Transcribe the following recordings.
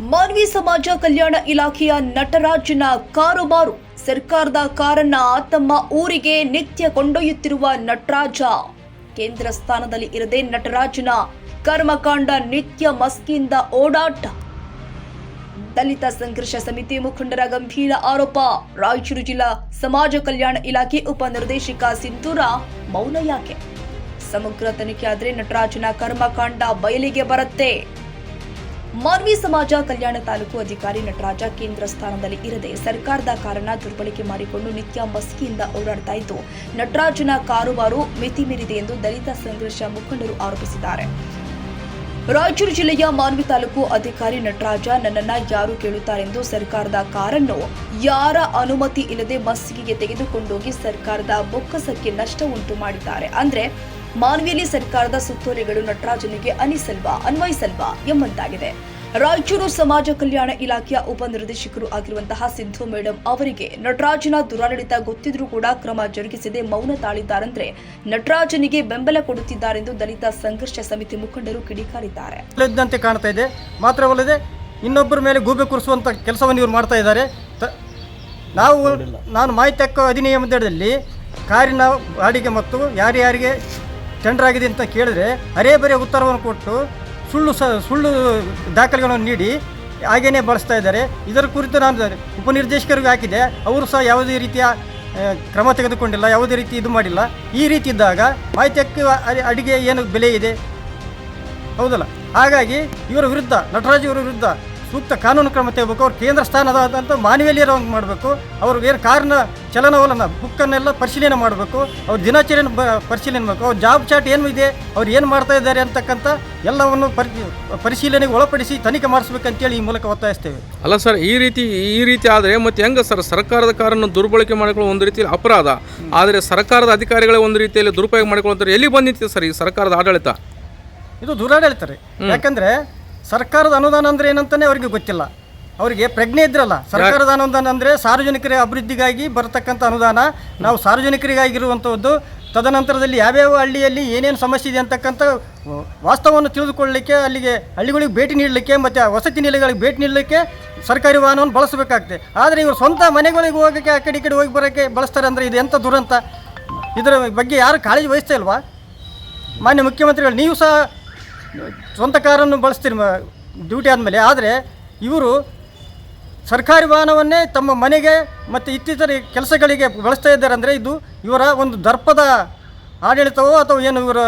ಮಾನವಿ ಸಮಾಜ ಕಲ್ಯಾಣ ಇಲಾಖೆಯ ನಟರಾಜನ ಕಾರುಬಾರು. ಸರ್ಕಾರದ ಕಾರನ್ನ ತಮ್ಮ ಊರಿಗೆ ನಿತ್ಯ ಕೊಂಡೊಯ್ಯುತ್ತಿರುವ ನಟರಾಜ. ಕೇಂದ್ರ ಸ್ಥಾನದಲ್ಲಿ ಇರದೆ ನಟರಾಜನ ಕರ್ಮಕಾಂಡ ನಿತ್ಯ ಮಸ್ಕಿಯಿಂದ ಓಡಾಟ. ದಲಿತ ಸಂಘರ್ಷ ಸಮಿತಿ ಮುಖಂಡರ ಗಂಭೀರ ಆರೋಪ. ರಾಯಚೂರು ಜಿಲ್ಲಾ ಸಮಾಜ ಕಲ್ಯಾಣ ಇಲಾಖೆ ಉಪನಿರ್ದೇಶಕ ಸಿಂಧೂರ ಮೌನ ಯಾಕೆ? ಸಮಗ್ರ ತನಿಖೆ ಆದರೆ ನಟರಾಜನ ಕರ್ಮಕಾಂಡ ಬಯಲಿಗೆ ಬರುತ್ತೆ. ಮಾನವಿ ಸಮಾಜ ಕಲ್ಯಾಣ ತಾಲೂಕು ಅಧಿಕಾರಿ ನಟರಾಜ ಕೇಂದ್ರ ಸ್ಥಾನದಲ್ಲಿ ಇರದೆ ಸರ್ಕಾರದ ಕಾರಣ ದುರ್ಬಳಕೆ ಮಾಡಿಕೊಂಡು ನಿತ್ಯ ಮಸ್ಕಿಯಿಂದ ಓಡಾಡ್ತಾ ಇದ್ದು, ನಟರಾಜನ ಕಾರುಬಾರು ಮಿತಿ ಮೀರಿದೆ ಎಂದು ದಲಿತ ಸಂಘರ್ಷ ಮುಖಂಡರು ಆರೋಪಿಸಿದ್ದಾರೆ. ರಾಯಚೂರು ಜಿಲ್ಲೆಯ ಮಾನ್ವಿ ತಾಲೂಕು ಅಧಿಕಾರಿ ನಟರಾಜ ನನ್ನನ್ನ ಯಾರು ಕೇಳುತ್ತಾರೆಂದು ಸರ್ಕಾರದ ಕಾರನ್ನು ಯಾರ ಅನುಮತಿ ಇಲ್ಲದೆ ಮಸ್ಕಿಗೆ ತೆಗೆದುಕೊಂಡೋಗಿ ಸರ್ಕಾರದ ಬೊಕ್ಕಸಕ್ಕೆ ನಷ್ಟ ಉಂಟು ಮಾಡಿದ್ದಾರೆ. ಅಂದ್ರೆ ಮಾನ್ವಿಯಲ್ಲಿ ಸರ್ಕಾರದ ಸುತ್ತೋಲೆಗಳು ನಟರಾಜನಿಗೆ ಅನಿಸಲ್ವಾ ಅನ್ವಯಿಸಲ್ವಾ ಎಂಬಂತಾಗಿದೆ. ರಾಯಚೂರು ಸಮಾಜ ಕಲ್ಯಾಣ ಇಲಾಖೆಯ ಉಪನಿರ್ದೇಶಕರು ಆಗಿರುವಂತಹ ಸಿಂಧು ಮೇಡಮ್ ಅವರಿಗೆ ನಟರಾಜನ ದುರಾಡಳಿತ ಗೊತ್ತಿದ್ರೂ ಕೂಡ ಕ್ರಮ ಜರುಗಿಸದೆ ಮೌನ ತಾಳಿದ್ದಾರೆಂದ್ರೆ ನಟರಾಜನಿಗೆ ಬೆಂಬಲ ಕೊಡುತ್ತಿದ್ದಾರೆಂದು ದಲಿತ ಸಂಘರ್ಷ ಸಮಿತಿ ಮುಖಂಡರು ಕಿಡಿಕಾರಿದ್ದಾರೆ. ಇದ್ದಂತೆ ಕಾಣ್ತಾ ಇದೆ. ಮಾತ್ರವಲ್ಲದೆ ಇನ್ನೊಬ್ಬರ ಮೇಲೆ ಗೂಬೆ ಕೂರಿಸುವಂಥ ಕೆಲಸವನ್ನು ಇವರು ಮಾಡ್ತಾ ಇದ್ದಾರೆ. ತ- ನಾವು ನಾನು ಮಾಹಿತಿ ಹಕ್ಕು ಅಧಿನಿಯಮದಲ್ಲಿ ಕಾರಿನ ಬಾಡಿಗೆ ಮತ್ತು ಯಾರ್ಯಾರಿಗೆ ಟೆಂಡರ್ ಆಗಿದೆ ಅಂತ ಕೇಳಿದ್ರೆ ಅರೇ ಬರೇ ಉತ್ತರವನ್ನು ಕೊಟ್ಟು ಸುಳ್ಳು ಸ, ಸುಳ್ಳು ದಾಖಲೆಗಳನ್ನು ನೀಡಿ ಹಾಗೇನೆ ಬಳಸ್ತಾ ಇದ್ದಾರೆ. ಇದರ ಕುರಿತು ನಾನು ಉಪನಿರ್ದೇಶಕರಿಗೆ ಹಾಕಿದೆ. ಅವರು ಸಹ ಯಾವುದೇ ರೀತಿಯ ಕ್ರಮ ತೆಗೆದುಕೊಂಡಿಲ್ಲ, ಯಾವುದೇ ರೀತಿ ಇದು ಮಾಡಿಲ್ಲ. ಈ ರೀತಿ ಇದ್ದಾಗ ಮಾಹಿತಿಯಕ್ಕೆ ಅಡಿ- ಅಡಿಗೆ ಏನು ಬೆಲೆ ಇದೆ? ಹೌದಲ್ಲ? ಹಾಗಾಗಿ ಇವರ ವಿರುದ್ಧ, ನಟರಾಜ್ ಇವರ ವಿರುದ್ಧ ಸೂಕ್ತ ಕಾನೂನು ಕ್ರಮ ತೆಗೆಬೇಕು. ಅವ್ರು ಕೇಂದ್ರ ಸ್ಥಾನದಾದಂಥ ಮಾನವೀಯರ ಮಾಡಬೇಕು. ಅವ್ರಿಗೆ ಏನು ಕಾರಿನ ಚಲನವಲನ ಬುಕ್ಕನ್ನೆಲ್ಲ ಪರಿಶೀಲನೆ ಮಾಡಬೇಕು ಅವ್ರ ದಿನಾಚರಣೆ ಬ ಪರಿಶೀಲನೆ ಮಾಡಬೇಕು ಅವ್ರ ಜಾಬ್ ಚಾಟ್ ಏನು ಇದೆ ಅವ್ರು ಏನು ಮಾಡ್ತಾ ಇದ್ದಾರೆ ಅಂತಕ್ಕಂಥ ಎಲ್ಲವನ್ನು ಪರಿ ಪರಿಶೀಲನೆಗೆ ಒಳಪಡಿಸಿ ತನಿಖೆ ಮಾಡಿಸ್ಬೇಕಂತೇಳಿ ಈ ಮೂಲಕ ಒತ್ತಾಯಿಸ್ತೇವೆ. ಅಲ್ಲ ಸರ್ ಈ ರೀತಿ ಈ ರೀತಿ ಆದರೆ ಮತ್ತೆ ಹೆಂಗೆ ಸರ್ ಸರ್ಕಾರದ ಕಾರನ್ನು ದುರ್ಬಳಕೆ ಮಾಡಿಕೊಳ್ಳೋ ಒಂದು ರೀತಿಯಲ್ಲಿ ಅಪರಾಧ ಆದರೆ ಸರ್ಕಾರದ ಅಧಿಕಾರಿಗಳೇ ಒಂದು ರೀತಿಯಲ್ಲಿ ದುರುಪಯೋಗ ಮಾಡಿಕೊಳ್ಳುತ್ತಾರೆ ಎಲ್ಲಿ ಬಂದಿತ್ತು ಸರ್ ಈ ಸರ್ಕಾರದ ಆಡಳಿತ? ಇದು ದುರಾಡಳಿತಾರೆ ಯಾಕಂದರೆ ಸರ್ಕಾರದ ಅನುದಾನ ಅಂದ್ರೆ ಏನಂತಾನೆ ಅವರಿಗೆ ಗೊತ್ತಿಲ್ಲ. ಅವರಿಗೆ ಪ್ರಜ್ಞೆ ಇದ್ರಲ್ಲ. ಸರ್ಕಾರದ ಅನುದಾನ ಅಂದರೆ ಸಾರ್ವಜನಿಕರ ಅಭಿವೃದ್ಧಿಗಾಗಿ ಬರತಕ್ಕಂಥ ಅನುದಾನ. ನಾವು ಸಾರ್ವಜನಿಕರಿಗಾಗಿರುವಂಥದ್ದು ತದನಂತರದಲ್ಲಿ ಯಾವ್ಯಾವ ಹಳ್ಳಿಯಲ್ಲಿ ಏನೇನು ಸಮಸ್ಯೆ ಇದೆ ಅಂತಕ್ಕಂಥ ವಾಸ್ತವವನ್ನು ತಿಳಿದುಕೊಳ್ಳಲಿಕ್ಕೆ ಅಲ್ಲಿಗೆ ಹಳ್ಳಿಗಳಿಗೆ ಭೇಟಿ ನೀಡಲಿಕ್ಕೆ ಮತ್ತು ವಸತಿ ನಿಲಯಗಳಿಗೆ ಭೇಟಿ ನೀಡಲಿಕ್ಕೆ ಸರ್ಕಾರಿ ವಾಹನವನ್ನು ಬಳಸಬೇಕಾಗ್ತದೆ. ಆದರೆ ಇವರು ಸ್ವಂತ ಮನೆಗಳಿಗೆ ಹೋಗೋಕ್ಕೆ ಆ ಕಡೆ ಈ ಕಡೆ ಹೋಗಿ ಬರೋಕ್ಕೆ ಬಳಸ್ತಾರೆ ಅಂದರೆ ಇದು ಎಂಥ ದುರಂತ? ಇದರ ಬಗ್ಗೆ ಯಾರು ಕಾಳಜಿ ವಹಿಸ್ತಾ ಇಲ್ವಾ? ಮಾನ್ಯ ಮುಖ್ಯಮಂತ್ರಿಗಳು ನೀವು ಸಹ ಸ್ವಂತ ಕಾರನ್ನು ಬಳಸ್ತೀರಿ ಡ್ಯೂಟಿ ಆದಮೇಲೆ. ಆದರೆ ಇವರು ಸರ್ಕಾರಿ ವಾಹನವನ್ನೇ ತಮ್ಮ ಮನೆಗೆ ಮತ್ತು ಇತ್ತೀಚಿನ ಕೆಲಸಗಳಿಗೆ ಬಳಸ್ತಾ ಇದ್ದಾರೆ ಅಂದರೆ ಇದು ಇವರ ಒಂದು ದರ್ಪದ ಆಡಳಿತವೋ ಅಥವಾ ಏನು ಇವರ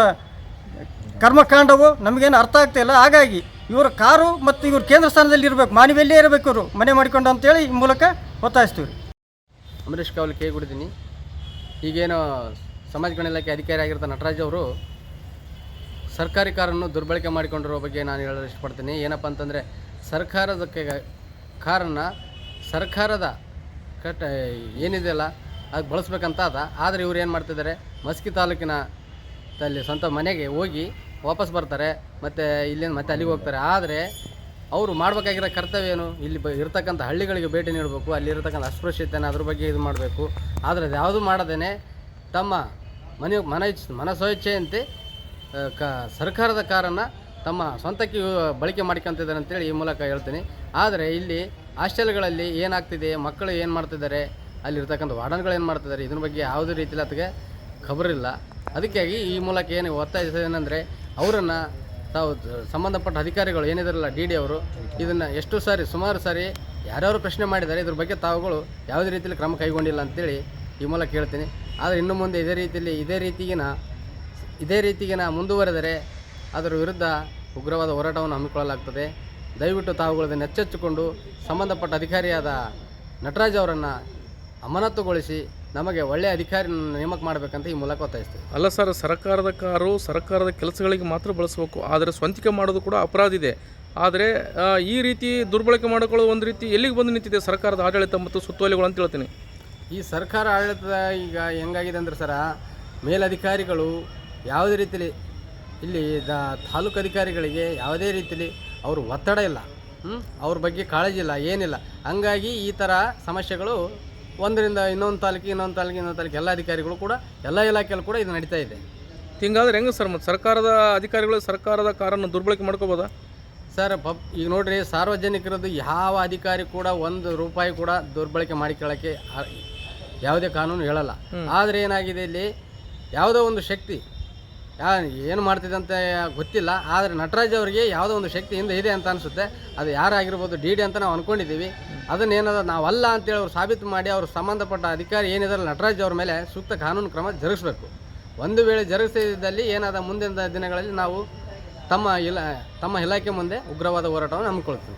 ಕರ್ಮಕಾಂಡವೋ ನಮಗೇನು ಅರ್ಥ ಆಗ್ತಾ ಇಲ್ಲ. ಹಾಗಾಗಿ ಇವರ ಕಾರು ಮತ್ತು ಇವರು ಕೇಂದ್ರ ಸ್ಥಾನದಲ್ಲಿ ಇರಬೇಕು, ಮಾನವಿಯಲ್ಲೇ ಇರಬೇಕು ಇವರು. ಮನೆ ಮಾಡಿಕೊಂಡು ಅಂತೇಳಿ ಈ ಮೂಲಕ ಒತ್ತಾಯಿಸ್ತೀವಿ. ಅಂಬರೀಷ್ ಕಾವಲ್ ಕೈ ಕೊಡಿದ್ದೀನಿ ಈಗೇನು ಸಮಾಜ ಕಲ್ಯಾಣ ಇಲಾಖೆ ಅಧಿಕಾರಿ ಆಗಿರ್ತ ನಟರಾಜ್ ಅವರು ಸರ್ಕಾರಿ ಕಾರನ್ನು ದುರ್ಬಳಕೆ ಮಾಡಿಕೊಂಡಿರೋ ಬಗ್ಗೆ ನಾನು ಹೇಳಲು ಇಷ್ಟಪಡ್ತೀನಿ. ಏನಪ್ಪ ಅಂತಂದರೆ ಸರ್ಕಾರದಕ್ಕೆ ಕಾರನ್ನು ಸರ್ಕಾರದ ಕಟ್ಟ ಏನಿದೆಯಲ್ಲ ಅದು ಬಳಸ್ಬೇಕಂತ ಅದ. ಆದರೆ ಇವ್ರು ಏನು ಮಾಡ್ತಿದ್ದಾರೆ? ಮಸ್ಕಿ ತಾಲೂಕಿನ ತಲ್ಲಿ ಸ್ವಂತ ಮನೆಗೆ ಹೋಗಿ ವಾಪಸ್ ಬರ್ತಾರೆ, ಮತ್ತು ಇಲ್ಲಿಂದ ಮತ್ತೆ ಅಲ್ಲಿಗೆ ಹೋಗ್ತಾರೆ. ಆದರೆ ಅವರು ಮಾಡಬೇಕಾಗಿರೋ ಕರ್ತವ್ಯ ಏನು? ಇಲ್ಲಿ ಬ ಇರ್ತಕ್ಕಂಥ ಹಳ್ಳಿಗಳಿಗೆ ಭೇಟಿ ನೀಡಬೇಕು ಅಲ್ಲಿರ್ತಕ್ಕಂಥ ಅಸ್ಪೃಶ್ಯತೆನ ಅದ್ರ ಬಗ್ಗೆ ಇದು ಮಾಡಬೇಕು. ಆದರೆ ಅದು ಯಾವುದು ಮಾಡದೇ ತಮ್ಮ ಮನೆ ಮನ ಮನಸ್ವೇಚ್ಛೆಯಂತೆ ಕ ಸರ್ಕಾರದ ಕಾರನ್ನು ತಮ್ಮ ಸ್ವಂತಕ್ಕೆ ಬಳಕೆ ಮಾಡ್ಕೊಂತಿದ್ದಾರೆ ಅಂತೇಳಿ ಈ ಮೂಲಕ ಹೇಳ್ತೀನಿ. ಆದರೆ ಇಲ್ಲಿ ಹಾಸ್ಟೆಲ್ಗಳಲ್ಲಿ ಏನಾಗ್ತಿದೆ, ಮಕ್ಕಳು ಏನು ಮಾಡ್ತಿದ್ದಾರೆ, ಅಲ್ಲಿರ್ತಕ್ಕಂಥ ವಾರ್ಡನ್ಗಳು ಏನು ಮಾಡ್ತಿದ್ದಾರೆ, ಇದ್ರ ಬಗ್ಗೆ ಯಾವುದೇ ರೀತಿಯಲ್ಲಿ ಅದಕ್ಕೆ ಖಬರಿಲ್ಲ ಅದಕ್ಕಾಗಿ ಈ ಮೂಲಕ ಏನು ಒತ್ತಾಯಿಸೋದೇನೆಂದರೆ ಅವರನ್ನು ತಾವು ಸಂಬಂಧಪಟ್ಟ ಅಧಿಕಾರಿಗಳು ಏನಿದ್ರಲ್ಲ, ಡಿ ಡಿ ಅವರು, ಇದನ್ನು ಎಷ್ಟು ಸಾರಿ, ಸುಮಾರು ಸಾರಿ ಯಾರ್ಯಾರು ಪ್ರಶ್ನೆ ಮಾಡಿದ್ದಾರೆ, ಇದ್ರ ಬಗ್ಗೆ ತಾವುಗಳು ಯಾವುದೇ ರೀತಿಯಲ್ಲಿ ಕ್ರಮ ಕೈಗೊಂಡಿಲ್ಲ ಅಂತೇಳಿ ಈ ಮೂಲಕ ಹೇಳ್ತೀನಿ. ಆದರೆ ಇನ್ನು ಮುಂದೆ ಇದೇ ರೀತಿಯಲ್ಲಿ ಇದೇ ರೀತಿಗಿನ ಇದೇ ರೀತಿಗಿನ ಮುಂದುವರೆದರೆ ಅದರ ವಿರುದ್ಧ ಉಗ್ರವಾದ ಹೋರಾಟವನ್ನು ಹಮ್ಮಿಕೊಳ್ಳಲಾಗ್ತದೆ. ದಯವಿಟ್ಟು ತಾವುಗಳನ್ನು ಎಚ್ಚೆಚ್ಚಿಕೊಂಡು ಸಂಬಂಧಪಟ್ಟ ಅಧಿಕಾರಿಯಾದ ನಟರಾಜ್ ಅವರನ್ನು ಅಮಾನತುಗೊಳಿಸಿ ನಮಗೆ ಒಳ್ಳೆಯ ಅಧಿಕಾರಿ ನೇಮಕ ಮಾಡಬೇಕಂತ ಈ ಮೂಲಕ ಒತ್ತಾಯಿಸ್ತೀವಿ. ಅಲ್ಲ ಸರ್ ಸರ್ಕಾರದ ಕಾರು ಸರ್ಕಾರದ ಕೆಲಸಗಳಿಗೆ ಮಾತ್ರ ಬಳಸಬೇಕು. ಆದರೆ ಸ್ವಂತಿಕೆ ಮಾಡೋದು ಕೂಡ ಅಪರಾಧ ಇದೆ. ಆದರೆ ಈ ರೀತಿ ದುರ್ಬಳಕೆ ಮಾಡಿಕೊಳ್ಳೋ ಒಂದು ರೀತಿ ಎಲ್ಲಿಗೆ ಬಂದು ನಿಂತಿದೆ ಸರ್ಕಾರದ ಆಡಳಿತ ಮತ್ತು ಸುತ್ತೋಲೆಗಳು ಅಂತ ಹೇಳ್ತೀನಿ. ಈ ಸರ್ಕಾರ ಆಡಳಿತದ ಈಗ ಹೆಂಗಾಗಿದೆ ಅಂದ್ರೆ ಸರ ಮೇಲಧಿಕಾರಿಗಳು ಯಾವುದೇ ರೀತಿಯಲ್ಲಿ ಇಲ್ಲಿ ದ ತಾಲೂಕು ಅಧಿಕಾರಿಗಳಿಗೆ ಯಾವುದೇ ರೀತಿಯಲ್ಲಿ ಅವರು ಒತ್ತಡ ಇಲ್ಲ? ಅವ್ರ ಬಗ್ಗೆ ಕಾಳಜಿ ಇಲ್ಲ ಏನಿಲ್ಲ. ಹಂಗಾಗಿ ಈ ಥರ ಸಮಸ್ಯೆಗಳು ಒಂದರಿಂದ ಇನ್ನೊಂದು ತಾಲೂಕಿಗೆ ಇನ್ನೊಂದು ತಾಲೂಕಿಗೆ ಇನ್ನೊಂದು ತಾಲೂಕು ಎಲ್ಲ ಅಧಿಕಾರಿಗಳು ಕೂಡ ಎಲ್ಲ ಇಲಾಖೆಯಲ್ಲಿ ಕೂಡ ಇದು ನಡೀತಾ ಇದೆ. ಹಿಂಗಾದ್ರೆ ಹೆಂಗೆ ಸರ್ ಮತ್ತು ಸರ್ಕಾರದ ಅಧಿಕಾರಿಗಳು ಸರ್ಕಾರದ ಕಾರನ್ನು ದುರ್ಬಳಕೆ ಮಾಡ್ಕೋಬೋದಾ? ಸರ್ ಪಬ್ ಈಗ ನೋಡಿರಿ ಸಾರ್ವಜನಿಕರದ್ದು ಯಾವ ಅಧಿಕಾರಿ ಕೂಡ ಒಂದು ರೂಪಾಯಿ ಕೂಡ ದುರ್ಬಳಕೆ ಮಾಡಿಕೊಳ್ಳೋಕ್ಕೆ ಯಾವುದೇ ಕಾನೂನು ಹೇಳಲ್ಲ. ಆದರೆ ಏನಾಗಿದೆ ಇಲ್ಲಿ ಯಾವುದೋ ಒಂದು ಶಕ್ತಿ ಯಾ ಏನು ಮಾಡ್ತಿದೆ ಅಂತ ಗೊತ್ತಿಲ್ಲ, ಆದರೆ ನಟರಾಜ್ ಅವರಿಗೆ ಯಾವುದೋ ಒಂದು ಶಕ್ತಿ ಹಿಂದೆ ಇದೆ ಅಂತ ಅನಿಸುತ್ತೆ. ಅದು ಯಾರಾಗಿರ್ಬೋದು, ಡಿ ಡಿ ಅಂತ ನಾವು ಅಂದ್ಕೊಂಡಿದ್ದೀವಿ ಅದನ್ನೇನದ, ನಾವಲ್ಲ ಅಂತೇಳಿ ಅವ್ರು ಸಾಬೀತು ಮಾಡಿ ಅವ್ರು ಸಂಬಂಧಪಟ್ಟ ಅಧಿಕಾರಿ ಏನಿದಾರಲ್ಲ ನಟರಾಜ್ ಅವ್ರ ಮೇಲೆ ಸೂಕ್ತ ಕಾನೂನು ಕ್ರಮ ಜರುಗಿಸಬೇಕು. ಒಂದು ವೇಳೆ ಜರುಗಿಸಿದ್ದಲ್ಲಿ ಏನಾದ ಮುಂದಿನ ದಿನಗಳಲ್ಲಿ ನಾವು ತಮ್ಮ ಇಲಾ ತಮ್ಮ ಇಲಾಖೆ ಮುಂದೆ ಉಗ್ರವಾದ ಹೋರಾಟವನ್ನು ಹಮ್ಮಿಕೊಳ್ತೀವಿ.